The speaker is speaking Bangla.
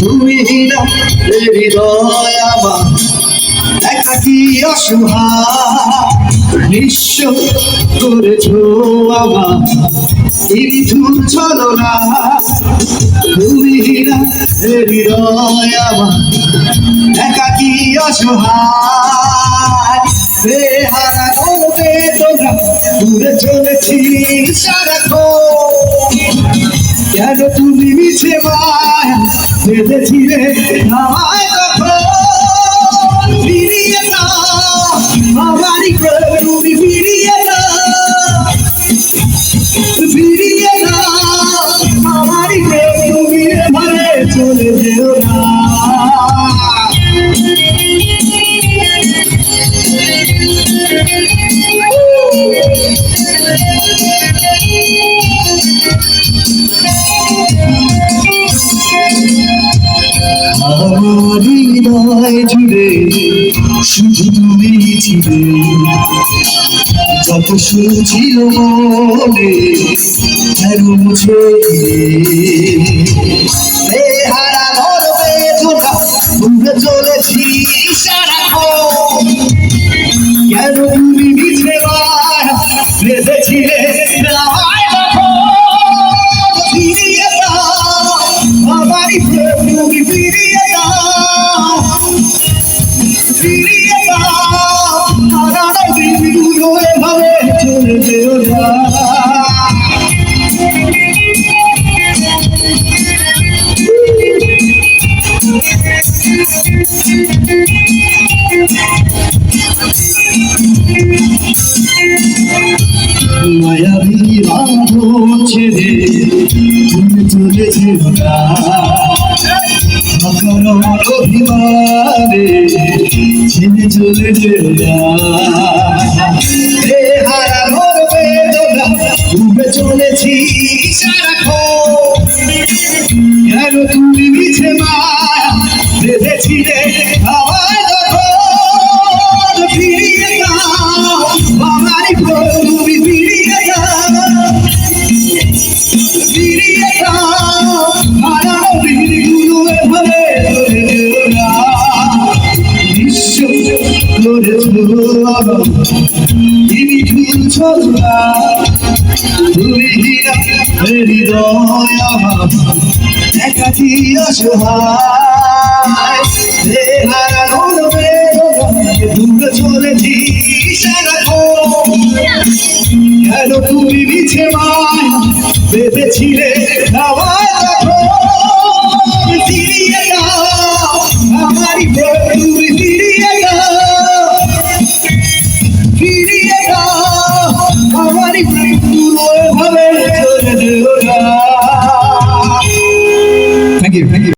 তুমি হৃদয় আমার। একাকি অসহায়? নিঃস্ব করেছ আমার নিঠুর চলো না। তুমি হৃদয় আমার। একাকি অসহায়? বেহারা তোমরা দূরে চলেছি। সারাক্ষণ কেন তুমি মিছে মায় বেঁধেছিলে আমায় তখন? ফিরিয়ে না। আমারই তুমি যেও না। আমার হৃদয় শুধু তুমি ছিলে। যত সুর মনে যেন মুছে বেদনা ঘুরে চলেছি সারাক্ষণ মায়াবী বাঁধন ছেড়ে তুমি চলেছে অভিমানে ছেড়ে চলেছে বলো তিনি হৃদয় একাকি অসহায় হে হারানোর দূরে চলেছি কেন তুমি নিচে মায় বেঁধেছিলে খাওয়া রাখো আমারই বন্ধু Everybody